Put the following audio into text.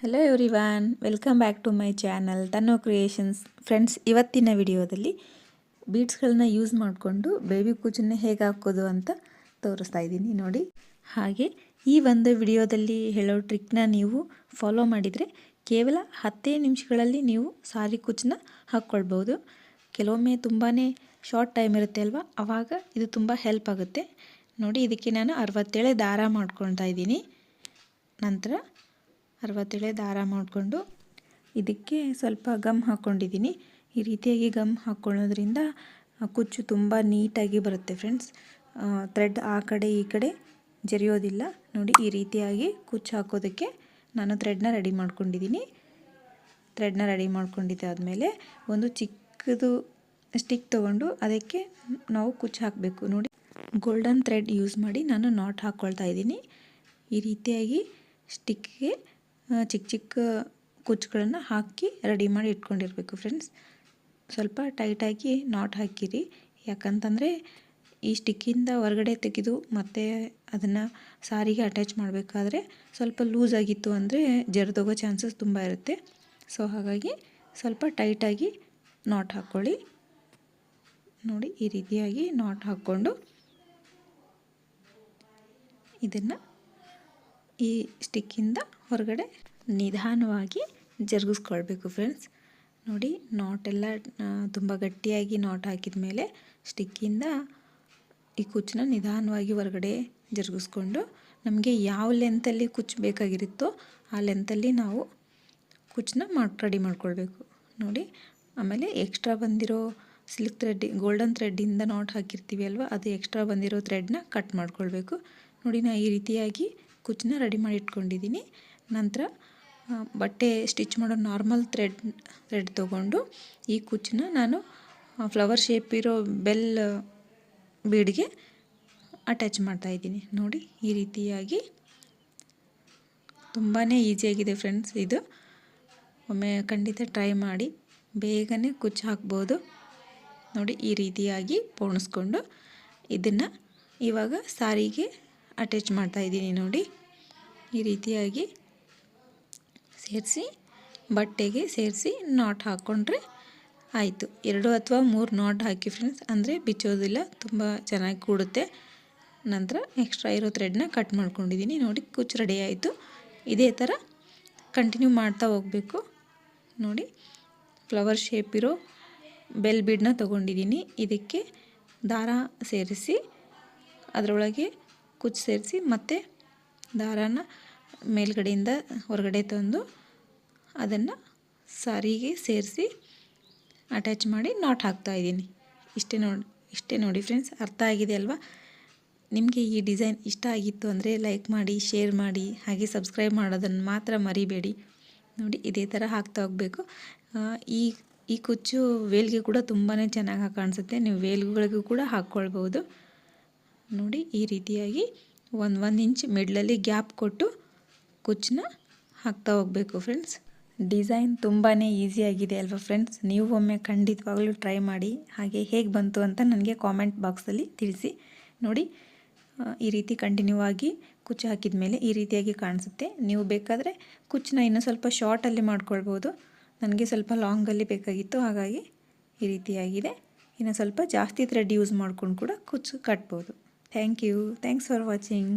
Hello everyone welcome back to my channel ತನ್ನೋ creations friends ಇವತ್ತಿನ ವಿಡಿಯೋದಲ್ಲಿ ಬೀಡ್ಸ್ಗಳನ್ನ ಯೂಸ್ ಮಾಡಿಕೊಂಡು ಬೇಬಿ ಕೂಚನ್ನ ಹೇಗೆ ಹಾಕೋದು ಅಂತ ತೋರಿಸ್ತಾ ಇದ್ದೀನಿ ನೋಡಿ. ಹಾಗೆ ಈ ಒಂದು ವಿಡಿಯೋದಲ್ಲಿ ಹೇಳೋ ಟ್ರಿಕ್ನ ನೀವು ಫಾಲೋ ಮಾಡಿದರೆ ಕೇವಲ ಹತ್ತೇ ನಿಮಿಷಗಳಲ್ಲಿ ನೀವು ಸಾರಿ ಕೂಚನ್ನ ಹಾಕ್ಕೊಳ್ಬೋದು ಕೆಲವೊಮ್ಮೆ ತುಂಬಾ ಶಾರ್ಟ್ ಟೈಮ್ ಇರುತ್ತೆ ಅಲ್ವಾ? ಆವಾಗ ಇದು ತುಂಬ ಹೆಲ್ಪ್ ಆಗುತ್ತೆ. ನೋಡಿ, ಇದಕ್ಕೆ ನಾನು ಅರವತ್ತೇಳೆ ದಾರ ಮಾಡ್ಕೊಳ್ತಾ ಇದ್ದೀನಿ. ನಂತರ ಅರವತ್ತೇಳೆ ದಾರ ಮಾಡಿಕೊಂಡು ಇದಕ್ಕೆ ಸ್ವಲ್ಪ ಗಮ್ ಹಾಕ್ಕೊಂಡಿದ್ದೀನಿ. ಈ ರೀತಿಯಾಗಿ ಗಮ್ ಹಾಕ್ಕೊಳ್ಳೋದ್ರಿಂದ ಕುಚ್ಚು ತುಂಬ ನೀಟಾಗಿ ಬರುತ್ತೆ ಫ್ರೆಂಡ್ಸ್ ಥ್ರೆಡ್ ಆ ಕಡೆ ಈ ಕಡೆ ಜರಿಯೋದಿಲ್ಲ. ನೋಡಿ, ಈ ರೀತಿಯಾಗಿ ಕುಚ್ಚು ಹಾಕೋದಕ್ಕೆ ನಾನು ಥ್ರೆಡ್ನ ರೆಡಿ ಮಾಡ್ಕೊಂಡಿದ್ದೀನಿ. ಥ್ರೆಡ್ನ ರೆಡಿ ಮಾಡ್ಕೊಂಡಿದ್ದೆ ಆದಮೇಲೆ ಒಂದು ಚಿಕ್ಕದು ಸ್ಟಿಕ್ ತೊಗೊಂಡು ಅದಕ್ಕೆ ನಾವು ಕುಚ್ಚು ಹಾಕಬೇಕು. ನೋಡಿ ಗೋಲ್ಡನ್ ಥ್ರೆಡ್ ಯೂಸ್ ಮಾಡಿ ನಾನು ನಾಟ್ ಹಾಕ್ಕೊಳ್ತಾ ಇದ್ದೀನಿ. ಈ ರೀತಿಯಾಗಿ ಸ್ಟಿಕ್ಗೆ ಚಿಕ್ಕ ಚಿಕ್ಕ ಕುಚ್ಚುಗಳನ್ನು ಹಾಕಿ ರೆಡಿ ಮಾಡಿ ಇಟ್ಕೊಂಡಿರಬೇಕು ಫ್ರೆಂಡ್ಸ್ ಸ್ವಲ್ಪ ಟೈಟಾಗಿ ನಾಟ್ ಹಾಕಿರಿ. ಯಾಕಂತಂದರೆ ಈ ಸ್ಟಿಕ್ಕಿಂದ ಹೊರಗಡೆ ತೆಗೆದು ಮತ್ತೆ ಅದನ್ನು ಸಾರಿಗೆ ಅಟ್ಯಾಚ್ ಮಾಡಬೇಕಾದ್ರೆ ಸ್ವಲ್ಪ ಲೂಸ್ ಆಗಿತ್ತು ಅಂದರೆ ಜರ್ದೋಗೋ ಚಾನ್ಸಸ್ ತುಂಬ ಇರುತ್ತೆ. ಸೊ ಹಾಗಾಗಿ ಸ್ವಲ್ಪ ಟೈಟಾಗಿ ನಾಟ್ ಹಾಕ್ಕೊಳ್ಳಿ ನೋಡಿ, ಈ ರೀತಿಯಾಗಿ ನಾಟ್ ಹಾಕ್ಕೊಂಡು ಇದನ್ನು ಈ ಸ್ಟಿಕ್ಕಿಂದ ಹೊರಗಡೆ ನಿಧಾನವಾಗಿ ಜರುಗಿಸ್ಕೊಳ್ಬೇಕು ಫ್ರೆಂಡ್ಸ್ ನೋಡಿ ನಾಟೆಲ್ಲ ತುಂಬ ಗಟ್ಟಿಯಾಗಿ ನಾಟ್ ಹಾಕಿದ ಮೇಲೆ ಸ್ಟಿಕ್ಕಿಂದ ಈ ಕುಚ್ಚನ್ನ ನಿಧಾನವಾಗಿ ಹೊರಗಡೆ ಜರುಗಿಸ್ಕೊಂಡು ನಮಗೆ ಯಾವ ಲೆಂತಲ್ಲಿ ಕುಚ್ಚು ಬೇಕಾಗಿರುತ್ತೋ ಆ ಲೆಂತಲ್ಲಿ ನಾವು ಕುಚ್ಚನ್ನ ಮಾಡಿ ರೆಡಿ ಮಾಡ್ಕೊಳ್ಬೇಕು. ನೋಡಿ, ಆಮೇಲೆ ಎಕ್ಸ್ಟ್ರಾ ಬಂದಿರೋ ಸಿಲ್ಕ್ ಥ್ರೆಡ್ ಗೋಲ್ಡನ್ ಥ್ರೆಡ್ಡಿಂದ ನಾಟ್ ಹಾಕಿರ್ತೀವಿ ಅಲ್ವಾ, ಅದು ಎಕ್ಸ್ಟ್ರಾ ಬಂದಿರೋ ಥ್ರೆಡ್ನ ಕಟ್ ಮಾಡ್ಕೊಳ್ಬೇಕು. ನೋಡಿ ನಾನು ಈ ರೀತಿಯಾಗಿ ಕುಚ್ಚನ್ನ ರೆಡಿ ಮಾಡಿ ಇಟ್ಕೊಂಡಿದ್ದೀನಿ ನಂತರ ಬಟ್ಟೆ ಸ್ಟಿಚ್ ಮಾಡೋ ನಾರ್ಮಲ್ ಥ್ರೆಡ್ ಥ್ರೆಡ್ ತೊಗೊಂಡು ಈ ಕುಚ್ಚನ್ನ ನಾನು ಫ್ಲವರ್ ಶೇಪ್ ಇರೋ ಬೆಲ್ ಬೀಡ್ಗೆ ಅಟ್ಯಾಚ್ ಮಾಡ್ತಾ ಇದ್ದೀನಿ. ನೋಡಿ, ಈ ರೀತಿಯಾಗಿ ತುಂಬಾ ಈಸಿಯಾಗಿದೆ ಫ್ರೆಂಡ್ಸ್ ಇದು. ಒಮ್ಮೆ ಖಂಡಿತ ಟ್ರೈ ಮಾಡಿ, ಬೇಗನೆ ಕುಚ್ಚು ಹಾಕ್ಬೋದು. ನೋಡಿ, ಈ ರೀತಿಯಾಗಿ ಪೋಣಿಸ್ಕೊಂಡು ಇದನ್ನು ಇವಾಗ ಸಾರಿಗೆ ಅಟ್ಯಾಚ್ ಮಾಡ್ತಾ ಇದ್ದೀನಿ ನೋಡಿ. ಈ ರೀತಿಯಾಗಿ ಸೇರಿಸಿ ಬಟ್ಟೆಗೆ ಸೇರಿಸಿ ನಾಟ್ ಹಾಕ್ಕೊಂಡ್ರೆ ಆಯಿತು. ಎರಡು ಅಥವಾ ಮೂರು ನಾಟ್ ಹಾಕಿ ಫ್ರೆಂಡ್ಸ್ ಅಂದರೆ ಬಿಚ್ಚೋದಿಲ್ಲ, ತುಂಬ ಚೆನ್ನಾಗಿ ಕೂಡುತ್ತೆ. ನಂತರ ಎಕ್ಸ್ಟ್ರಾ ಇರೋ ಥ್ರೆಡ್ನ ಕಟ್ ಮಾಡ್ಕೊಂಡಿದ್ದೀನಿ ನೋಡಿ, ಕುಚ್ಚು ರೆಡಿ ಆಯಿತು. ಇದೇ ಥರ ಕಂಟಿನ್ಯೂ ಮಾಡ್ತಾ ಹೋಗಬೇಕು. ನೋಡಿ ಫ್ಲವರ್ ಶೇಪ್ ಇರೋ ಬೆಲ್ ಬೀಡನ್ನ ತೊಗೊಂಡಿದ್ದೀನಿ ಇದಕ್ಕೆ ದಾರ ಸೇರಿಸಿ, ಅದರೊಳಗೆ ಕುಚ್ಚು ಸೇರಿಸಿ, ಮತ್ತು ದಾರಾನ ಮೇಲ್ಗಡೆಯಿಂದ ಹೊರಗಡೆ ತಂದು ಅದನ್ನು ಸಾರಿಗೆ ಸೇರಿಸಿ ಅಟ್ಯಾಚ್ ಮಾಡಿ ನಾಟ್ ಹಾಕ್ತಾಯಿದ್ದೀನಿ ಇಷ್ಟೇ ನೋಡಿ ಇಷ್ಟೇ ನೋಡಿ ಫ್ರೆಂಡ್ಸ್ ಅರ್ಥ ಆಗಿದೆ ಅಲ್ವಾ? ನಿಮಗೆ ಈ ಡಿಸೈನ್ ಇಷ್ಟ ಆಗಿತ್ತು ಅಂದರೆ ಲೈಕ್ ಮಾಡಿ ಶೇರ್ ಮಾಡಿ, ಹಾಗೆ ಸಬ್ಸ್ಕ್ರೈಬ್ ಮಾಡೋದನ್ನು ಮಾತ್ರ ಮರಿಬೇಡಿ. ನೋಡಿ, ಇದೇ ಥರ ಹಾಕ್ತಾ ಹೋಗಬೇಕು. ಈ ಈ ಕುಚ್ಚು ವೇಲ್ಗೆ ಕೂಡ ತುಂಬಾ ಚೆನ್ನಾಗಿ ಕಾಣಿಸುತ್ತೆ. ನೀವು ವೇಲ್ಗಳಿಗೂ ಕೂಡ ಹಾಕ್ಕೊಳ್ಬೋದು ನೋಡಿ, ಈ ರೀತಿಯಾಗಿ ಒಂದು ಒಂದು ಇಂಚ್ ಮಿಡ್ಲಲ್ಲಿ ಗ್ಯಾಪ್ ಕೊಟ್ಟು ಕುಚ್ಚನ್ನ ಹಾಕ್ತಾ ಹೋಗಬೇಕು ಫ್ರೆಂಡ್ಸ್ ಡಿಸೈನ್ ತುಂಬಾ ಈಸಿಯಾಗಿದೆ ಅಲ್ವಾ ಫ್ರೆಂಡ್ಸ್ ನೀವು ಒಮ್ಮೆ ಖಂಡಿತವಾಗ್ಲೂ ಟ್ರೈ ಮಾಡಿ, ಹಾಗೆ ಹೇಗೆ ಬಂತು ಅಂತ ನನಗೆ ಕಾಮೆಂಟ್ ಬಾಕ್ಸಲ್ಲಿ ತಿಳಿಸಿ. ನೋಡಿ ಈ ರೀತಿ ಕಂಟಿನ್ಯೂ ಆಗಿ ಕುಚ್ಚು ಹಾಕಿದ ಮೇಲೆ ಈ ರೀತಿಯಾಗಿ ಕಾಣಿಸುತ್ತೆ. ನೀವು ಬೇಕಾದರೆ ಕುಚ್ಚನ್ನ ಇನ್ನೂ ಸ್ವಲ್ಪ ಶಾರ್ಟಲ್ಲಿ ಮಾಡ್ಕೊಳ್ಬೋದು. ನನಗೆ ಸ್ವಲ್ಪ ಲಾಂಗಲ್ಲಿ ಬೇಕಾಗಿತ್ತು, ಹಾಗಾಗಿ ಈ ರೀತಿಯಾಗಿದೆ. ಇನ್ನು ಸ್ವಲ್ಪ ಜಾಸ್ತಿ ಥ್ರೆಡ್ ಯೂಸ್ ಮಾಡ್ಕೊಂಡು ಕೂಡ ಕುಚ್ಚು ಕಟ್ಬೋದು. Thank you thanks for watching